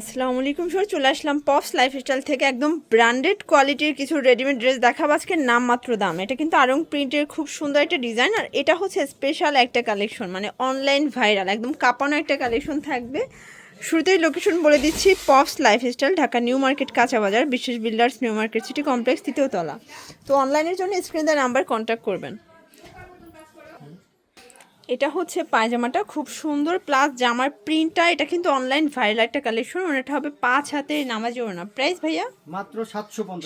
আসসালামু আলাইকুম স্যার চলে আসলাম পপস লাইফস্টাইল থেকে একদম ব্র্যান্ডেড কোয়ালিটির কিছু রেডিমেড ড্রেস দেখাবো। আজকে নামমাত্র দাম। এটা কিন্তু আরং প্রিন্টের খুব সুন্দর একটা ডিজাইন আর এটা হচ্ছে স্পেশাল একটা কালেকশন মানে অনলাইন ভাইরাল একদম কাঁপানো একটা কালেকশন থাকবে। শুরুতেই লোকেশন বলে দিচ্ছি pops lifestyle Dhaka new market, কাঁচা বাজার, বিশেষ builders new market city complex তৃতীয় তলা। তো অনলাইনের জন্য স্ক্রিন নাম্বার কন্ট্যাক্ট করবেন। এটা হচ্ছে পায়জামাটা খুব সুন্দর। প্লাস জামার প্রিন্টটা এটা কিন্তু অনলাইন ভাইরাল একটা কালেকশন এটা হবে পাঁচ হাতে নামাজি ওড়না। প্রাইস ভাইয়া? মাত্র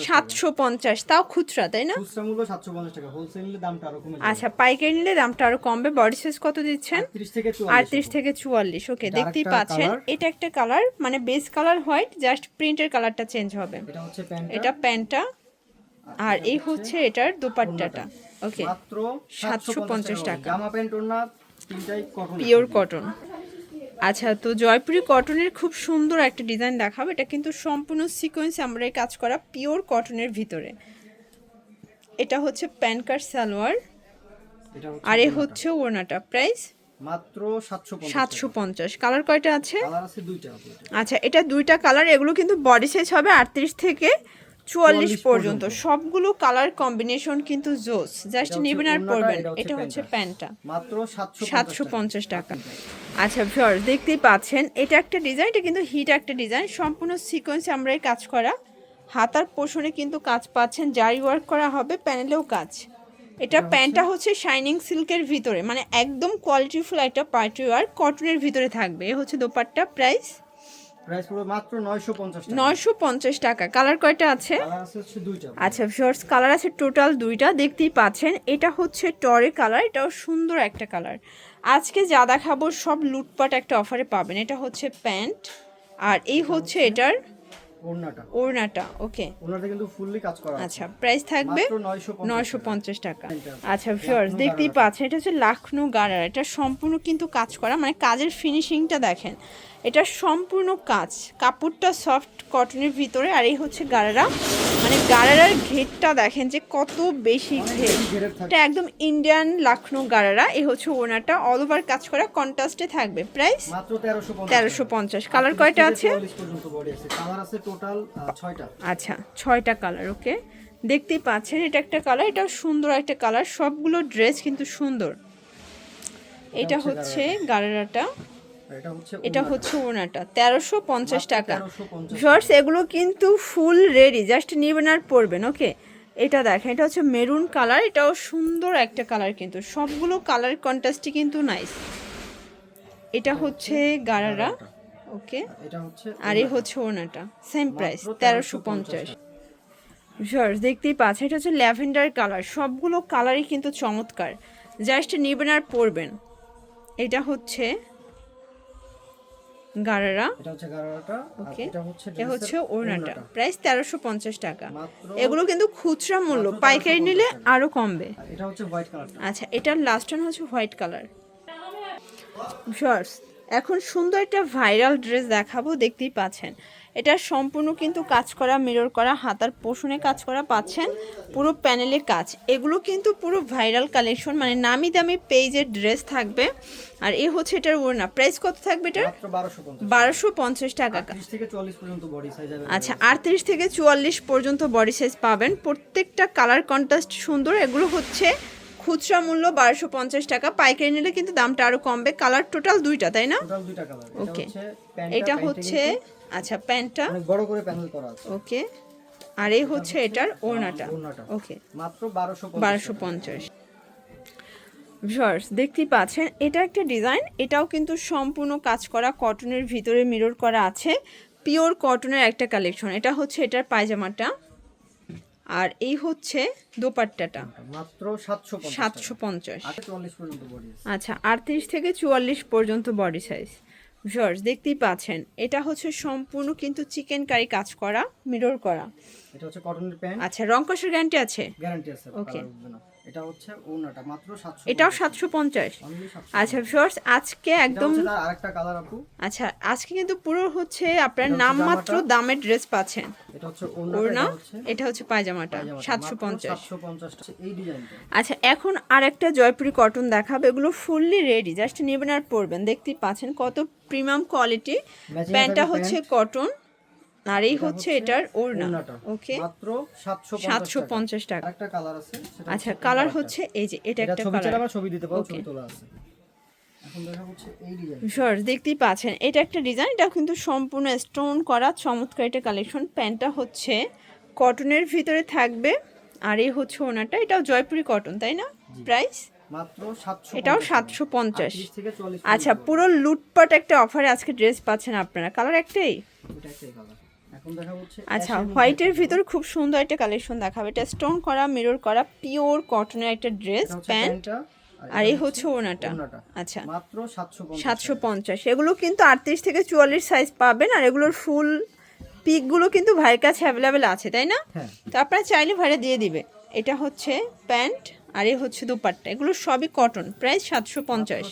সাতশো পঞ্চাশ তাও খুচরা তাই না? খুচরা মূল্য সাতশো পঞ্চাশ টাকা। হোলসেল নিলে দামটা আরও কমে আচ্ছা পাইকারি নিলে দামটা আরও কমবে। বডি সাইজ কত দিচ্ছেন? আটত্রিশ থেকে চুয়াল্লিশ ওকে দেখতেই পাচ্ছেন। এটা একটা কালার মানে বেস কালার হোয়াইট জাস্ট প্রিন্টের কালারটা চেঞ্জ হবে। এটা হচ্ছে প্যান্ট এটা প্যান্টটা। আর এই হচ্ছে এটার দোপাট্টাটা। ওকে সাতশো পঞ্চাশ টাকা। জামা প্যান্ট ওড়না পিওর কটন আচ্ছা তো জয়পুরি কটনের খুব সুন্দর একটা ডিজাইন দেখাবো। এটা কিন্তু সম্পূর্ণ সিকোয়েন্স আমরা এই কাজ করা পিওর কটনের ভিতরে। এটা হচ্ছে প্যান কার্ড সালোয়ার আর এ হচ্ছে ওড়নাটা। প্রাইস মাত্র সাতশো পঞ্চাশ কালার কয়টা আছে। আচ্ছা এটা দুইটা কালার এগুলো কিন্তু বডি সাইজ হবে আটত্রিশ থেকে চুয়াল্লিশ পর্যন্ত। সবগুলো কালার কম্বিনেশন কিন্তু জোস জাস্ট নেবেন আর পরবেন। এটা হচ্ছে প্যান্টটা। মাত্র সাতশো পঞ্চাশ টাকা। আচ্ছা ভিওর দেখতেই পাচ্ছেন এটা একটা ডিজাইন এটা কিন্তু হিট একটা ডিজাইন সম্পূর্ণ সিকোয়েন্স আমরা এই কাজ করা। হাতার পোষণে কিন্তু কাজ পাচ্ছেন। জারি ওয়ার্ক করা হবে প্যানেলেও কাজ। এটা প্যান্টটা হচ্ছে শাইনিং সিল্কের ভিতরে। মানে একদম কোয়ালিটিফুল একটা পার্টি ওয়ার কটনের ভিতরে থাকবে। এ হচ্ছে দোপাট্টা প্রাইস প্রাইস পুরো মাত্র নয়শো পঞ্চাশ টাকা। কালার কয়টা আছে? আচ্ছা কালার আছে টোটাল দুইটা দেখতেই পাচ্ছেন। এটা হচ্ছে টরে কালার এটাও সুন্দর একটা কালার। আজকে যা দেখাবো সব লুটপাট একটা অফারে পাবেন। এটা হচ্ছে প্যান্ট আর এই হচ্ছে এটার ওড়নাটা। ওড়নাটা ওকে ওড়নাটা কিন্তু ফুললি কাজ করা আচ্ছা প্রাইস থাকবে মাত্র নয়শো নয়শো পঞ্চাশ টাকা। আচ্ছা ভিউয়ার্স দেখতেই পাচ্ছেন এটা হচ্ছে লাখনৌ গারার এটা সম্পূর্ণ কিন্তু কাজ করা মানে কাজের ফিনিশিংটা দেখেন। এটা সম্পূর্ণ কাজ কাপড়টা সফট কটনের ভিতরে আর এই হচ্ছে গারারা মানে গারারার ঘেরটা দেখেন যে কত বেশি ঘের। এটা একদম ইন্ডিয়ান লাখনৌ গারারা এই হচ্ছে ওনাটা অল ওভার কাজ করা কন্ট্রাস্টে থাকবে। প্রাইস তেরোশো পঞ্চাশ। কালার কয়টা কালার আছে টোটাল ছয়টা। আচ্ছা ছয়টা কালার ওকে দেখতেই পাচ্ছেন এটা একটা কালার এটাও সুন্দর একটা কালার সবগুলো ড্রেস কিন্তু সুন্দর। এটা হচ্ছে গারারাটা। এটা হচ্ছে এটা ওনাটা তেরোশো পঞ্চাশ টাকা। শর্টস এগুলো কিন্তু ফুল রেডি জাস্ট নেবেন আর পরবেন ওকে এটা দেখেন এটা হচ্ছে মেরুন কালার এটাও সুন্দর একটা কালার কিন্তু সবগুলো কালার কন্ট্রাস্টই কিন্তু নাইস এটা হচ্ছে গারারা। ওকে। এটা হচ্ছে আর এই হচ্ছে ওনাটা সেম প্রাইস তেরোশো পঞ্চাশ 1350 দেখতেই পাচ্ছেন এটা হচ্ছে ল্যাভেন্ডার কালার। সবগুলো কালারই কিন্তু চমৎকার। জাস্ট নেবেন আর পরবেন। এটা হচ্ছে গারারা। ওকে। এটা হচ্ছে ওড়নাটা। প্রাইস তেরোশো পঞ্চাশ টাকা। এগুলো কিন্তু খুচরা মূল্য। পাইকারি নিলে আরও কমবে। আচ্ছা এটার লাস্ট হচ্ছে হোয়াইট কালার। শর্টস এখন সুন্দর একটা ভাইরাল ড্রেস দেখাবো দেখতেই পাচ্ছেন। এটা সম্পূর্ণ কিন্তু কাজ করা মিরর করা হাতার পোষণে কাজ করা পাচ্ছেন পুরো প্যানেলে কাজ। এগুলো কিন্তু পুরো ভাইরাল কালেকশন মানে নামি দামি পেজের ড্রেস থাকবে। আর এ হচ্ছে এটার ওড়না। প্রাইস কত থাকবে এটার? বারোশো পঞ্চাশ। টাকা। আচ্ছা আটত্রিশ থেকে চুয়াল্লিশ পর্যন্ত বডি সাইজ পাবেন। প্রত্যেকটা কালার কন্ট্রাস্ট সুন্দর। এগুলো হচ্ছে খুচরা মূল্য বারোশো পঞ্চাশ টাকা। পাইকারি নিলে কিন্তু দামটা আরও কমবে। কালার টোটাল দুইটা তাই না? ওকে এটা হচ্ছে আচ্ছা প্যান্টটা। বড় করে প্যানেল করা আছে। ওকে আর এই হচ্ছে এটার ওড়নাটা। ওকে মাত্র বারোশো বারোশো পঞ্চাশ। ভিউয়ার্স দেখতেই পাচ্ছেন এটা একটা ডিজাইন। এটাও কিন্তু সম্পূর্ণ কাজ করা কটনের ভিতরে মিরর করা আছে। পিওর কটনের একটা কালেকশন এটা হচ্ছে এটার পায়জামাটা। আর এই হচ্ছে দোপাট্টাটা। মাত্র সাতশো সাতশো পঞ্চাশ। আচ্ছা আটত্রিশ থেকে চুয়াল্লিশ পর্যন্ত বডি সাইজ জর্জ দেখতেই পাচ্ছেন এটা হচ্ছে সম্পূর্ণ কিন্তু চিকেন কারি কাজ করা মিরর করা। এটা হচ্ছে কটনের প্যান্ট। আচ্ছা রং কষের গ্যারান্টি আছে? গ্যারান্টি আছে না। এটা হচ্ছে ওনাটা মাত্র সাতশো এটাও সাতশো পঞ্চাশ। অনলি সাতশো আচ্ছা ভিউয়ার্স আজকে একদম আরেকটা কালার আপু। আচ্ছা আজকে কিন্তু পুরো হচ্ছে আপনার এটা হচ্ছে নামমাত্র দামের ড্রেস পাচ্ছেন। এটা হচ্ছে হচ্ছে এটা হচ্ছে পায়জামাটা সাতশো পঞ্চাশ। সাতশো পঞ্চাশ এই ডিজাইনটা। আচ্ছা এখন আরেকটা জয়পুরি কটন দেখাবো এগুলো ফুললি রেডি জাস্ট নেবেন আর পরবেন। দেখতেই পাচ্ছেন কত প্রিমিয়াম কোয়ালিটি প্যান্টটা হচ্ছে কটন আর এই হচ্ছে এটার ওড়না। ওকে? সাতশো পঞ্চাশ টাকা। আরেকটা কালার আছে আচ্ছা কালার হচ্ছে এই যে এটা একটা কালার ছবি দিতে Okay. ছবি তোলা আছে। শর দেখতেই পাচ্ছেন। এটা একটা ডিজাইন এটা কিন্তু সম্পূর্ণ স্টোন করা চমৎকার একটা কালেকশন প্যান্টটা হচ্ছে কটনের ভিতরে থাকবে আর এই হচ্ছে ওনাটা এটাও জয়পুরি কটন তাই না? প্রাইস এটাও সাতশো পঞ্চাশ। আচ্ছা পুরো লুটপাট একটা অফারে আজকে ড্রেস পাচ্ছেন আপনারা। কালার একটাই? আচ্ছা হোয়াইটের ভিতর খুব সুন্দর একটা কালেকশন দেখাবে। এটা স্টোন করা মিরর করা পিওর কটনের একটা ড্রেস প্যান্ট আর এই হচ্ছে ওনাটা আচ্ছা। মাত্র সাতশো সাতশো পঞ্চাশ। এগুলো কিন্তু আটত্রিশ থেকে চুয়াল্লিশ সাইজ পাবেন আর এগুলোর ফুল পিকগুলো কিন্তু ভাইয়ের কাছে অ্যাভেলেবেল আছে তাই না? হ্যাঁ। তো আপনারা চাইলে ভাইরা দিয়ে দিবে। এটা হচ্ছে প্যান্ট আর এ হচ্ছে দুপাট্টা। এগুলো সবই কটন প্রায় সাতশো পঞ্চাশ।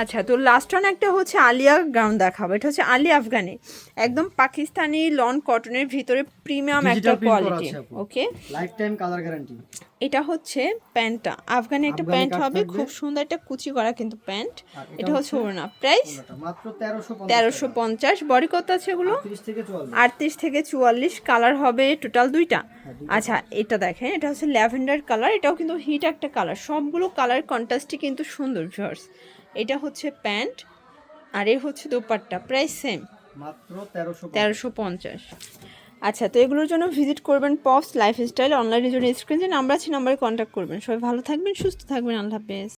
আচ্ছা তো লাস্ট ওয়ান একটা হচ্ছে আলিয়া গ্রাউন্ড দেখাবো। এটা হচ্ছে আলিয়া আফগানি। একদম পাকিস্তানি লন কটনের ভিতরে প্রিমিয়াম একটা quality okay life time colour guarantee এটা হচ্ছে প্যান্টটা। আফগানি একটা প্যান্ট হবে খুব সুন্দর একটা কুচি করা কিন্তু প্যান্ট। এটা হচ্ছে ওড়না। প্রাইস মাত্র তেরোশো পঞ্চাশ বডি কত আছে এগুলো? আটত্রিশ থেকে চুয়াল্লিশ। কালার হবে টোটাল দুইটা। হ্যাঁ, আচ্ছা এটা দেখেন এটা হচ্ছে ল্যাভেন্ডার কালার এটাও কিন্তু হিট একটা কালার সবগুলো কালার কন্ট্রাস্টই কিন্তু সুন্দর ভিউয়ার্স এটা হচ্ছে প্যান্ট। আর এই হচ্ছে দোপাট্টা। প্রাইস সেম তেরোশো পঞ্চাশ। আচ্ছা তো এগুলোর জন্য ভিজিট করবেন পপস লাইফস্টাইল অনলাইনের জন্য স্ক্রিনে যে নাম্বার আছে নাম্বারে কন্ট্যাক্ট করবেন। সবাই ভালো থাকবেন, সুস্থ থাকবেন, আল্লাহ হাফেজ।